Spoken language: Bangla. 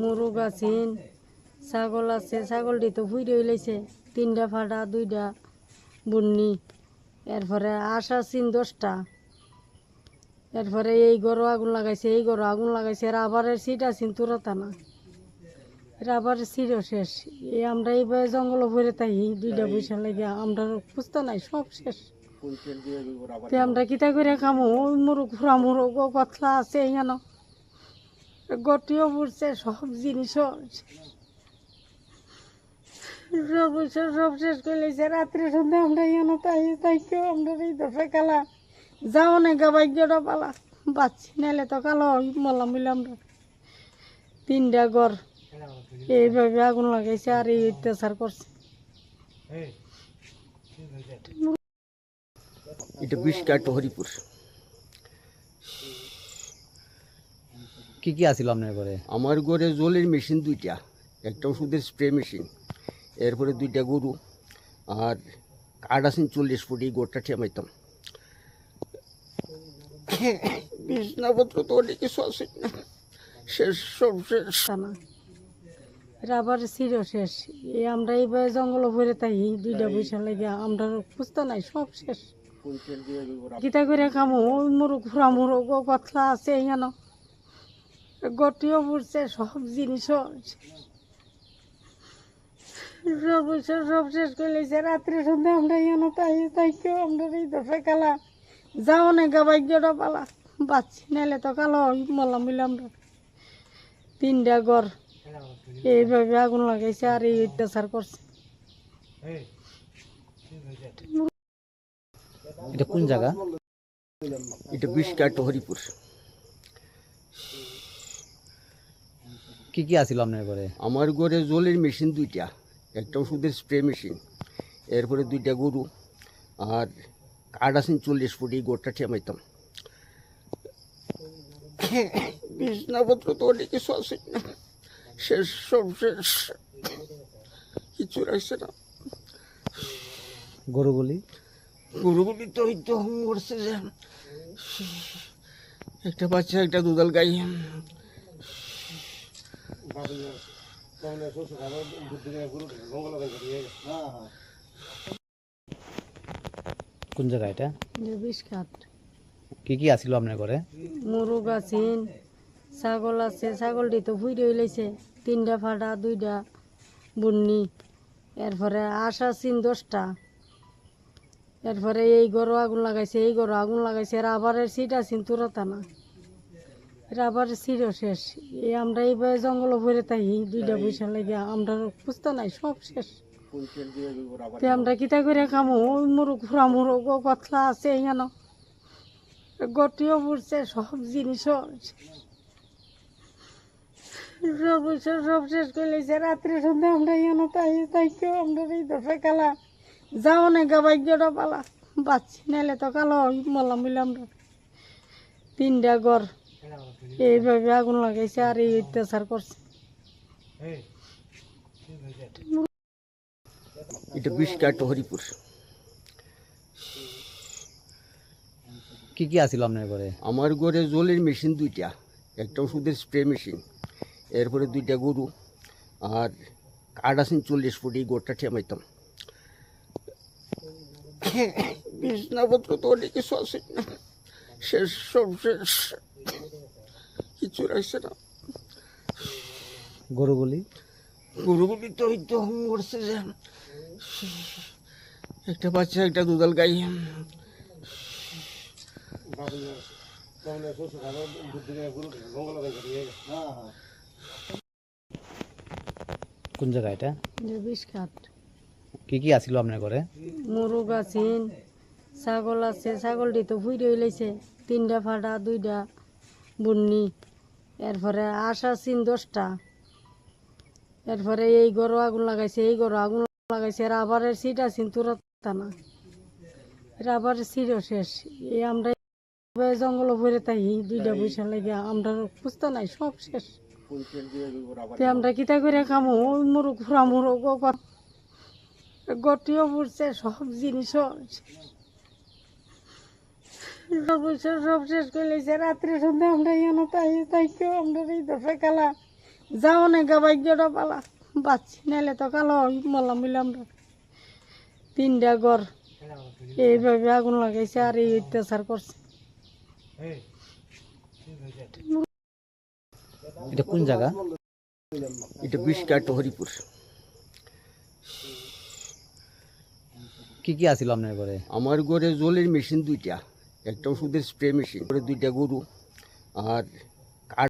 মুরগ আছেন ছাগল আছে ছাগলটি তো ফুইরে হইলেছে তিনটা ফাটা দুইটা বুন্নি। এরপরে আশ আছেন দশটা। এরপরে এই গরু আগুন লাগাইছে এই গরু আগুন লাগাইছে রাবারের সিট আছেন তুরতা না রাবারের সিটও শেষ। এই আমরা এই জঙ্গল ভরে তাই দুইটা পয়সা লাগে আমরা খুঁজতে নাই সব শেষ। আমরা কিতা করে খামো? ওই মুরগ ফুরা মুরগ কতলা আছে এখানে গটিও পড়ছে সব জিনিসও সব সব শেষ করে লেছে রাত্রে সন্ধ্যা আমরা এখানে তাই তাই কেউ আমরা এই দশে কালা যাও না গা ভাগ্যটা পালা। বাচ্চি নাইলে তো কালো মলাম মিলাম আমরা। তিনটা ঘর এইভাবে আগুন লাগাইছে আর এই অত্যাচার করছে। এটা বিষকাট হরিপুর। কি কি আছিল আপনার ঘরে? আমার ঘরে জলের মেশিন দুইটা একটা ওষুধের স্প্রে মেশিন এরপরে দুইটা গরু আর কাঠ আছেন চল্লিশ ফুট এই গোড়টা ঠেমাইতাম বিছনাপত্র তো অনেক কিছু আছে। না শেষ সব শেষ। রাবার সিরও শেষ। এই আমরা এই জঙ্গল ভরে তাই দুইটা পয়সা লাগে আমরা খুঁজতে নাই সব শেষ। কিতা করে খামো ওই মুরগ ফুরা মুরগ ও আছে এখানে গটিও পড়ছে সব জিনিসও সব সব শেষ করে লেছে সন্ধ্যা আমরা এখানে তাই তাই কেউ আমরা এই যাও পালা। বাচ্চি নাইলে তো কালো মলাম আমরা। তিনটা ঘর এইভাবে আগুন লাগাইছে আর এই অত্যাচার করছে। এটা কোন জায়গা? এটা বিষকাট হরিপুর। কি কি আছিল আপনার ঘরে? আমার ঘরে জলের মেশিন দুইটা একটা ওষুধের স্প্রে মেশিন এরপরে দুইটা গরু আর কাঠ আছেন চল্লিশ ফুট এই গোড়টা ঠেমাইতাম বিছনাপত্র তো অনেক কিছু আছে না শেষ সব শেষ কিছু রাখছে না। গরুগুলি? গরুগুলি তো ওই তো মরছে যে একটা বাচ্চা একটা দুধাল গাই। কোন জায়গা এটা? কি কি আছিল আপনার ঘরে? মুরগ আছেন ছাগল আছে ছাগলটি তো ফুইরে হইলেছে তিনটা ফাটা দুইটা বুন্নি। এরপরে আশ আছেন দশটা। এরপরে এই গরু আগুন লাগাইছে এই গরু আগুন লাগাইছে রাবারের সিট আছেন তুরতা রাবারের সিটও শেষ। এই আমরা এই জঙ্গল ভরে তাই দুইটা পয়সা লাগে আমরা খুঁজতে নাই সব শেষ। তে আমরা কিতা করে খামো? ওই মুরগ ফুরা মুরগ ও কতলা আছে এখানে। গটিও পড়ছে সব জিনিসও সব সব শেষ করে লেছে রাত্রে সন্ধ্যা আমরা এখানে তাই তাই কেউ আমরা এই দশে কালা যাও না গা ভাগ্যটা পালা। বাচ্চি নাইলে তো কালো মলাম মিলাম আমরা। তিনটা ঘর। এইভাবে আগুন লাগাইছে আর এই অত্যাচার করছে। এটা বিষকাট হরিপুর। কি কি আছিল আপনার ঘরে? আমার ঘরে জলের মেশিন দুইটা একটা ওষুধের স্প্রে মেশিন এরপরে দুইটা গরু আর কাঠ আছেন চল্লিশ ফুট এই গোড়টা ঠেমাইতাম। বিছনাপত্র তো অনেক কিছু আছে। না শেষ সব শেষ কিছু রাখছে না গরুগুলি? গরুগুলি তো ওই তো মরছে যে একটা বাচ্চা একটা দুধাল গাই। কোন জায়গা এটা? বিষ খাট কি কি আছিল আপনার ঘরে? মুরগ আছেন ছাগল আছে ছাগলটি তো ফুইরে হইলেছে। তিনটা ফাটা দুইটা বুন্নি। এরপরে আশা আছেন দশটা। এরপরে এই গরু আগুন লাগাইছে এই গরু আগুন লাগাইছে রাবারের সিট আছেন তুরতা না রাবারের সিটও শেষ। এই আমরা জঙ্গল ভরে তাই দুইটা পয়সা লাগে আমরা খুঁজতে নাই সব শেষ। তে আমরা কিতা করে খামো? ফুরা মুরগ ও গটিও পড়ছে সব জিনিসও পয়সা সব শেষ করে লেছে রাত্রে সন্ধ্যা আমরা এখানে তাই তাই কেউ আমরা এই দশে কালা যাও না গাবাইজটা পালা। বাচ্চি নাইলে তো কালো মলাম মিলাম না তিনটা ঘর। এইভাবে আগুন লাগাইছে আর এই অত্যাচার করছে। এটা কোন জায়গা? এটা বিষ্কাট হরিপুর। কি কি আছিল আপনার ঘরে? আমার ঘরে জলের মেশিন দুইটা। একটা ওষুধের স্প্রে মেশিন করে দুইটা গরু আর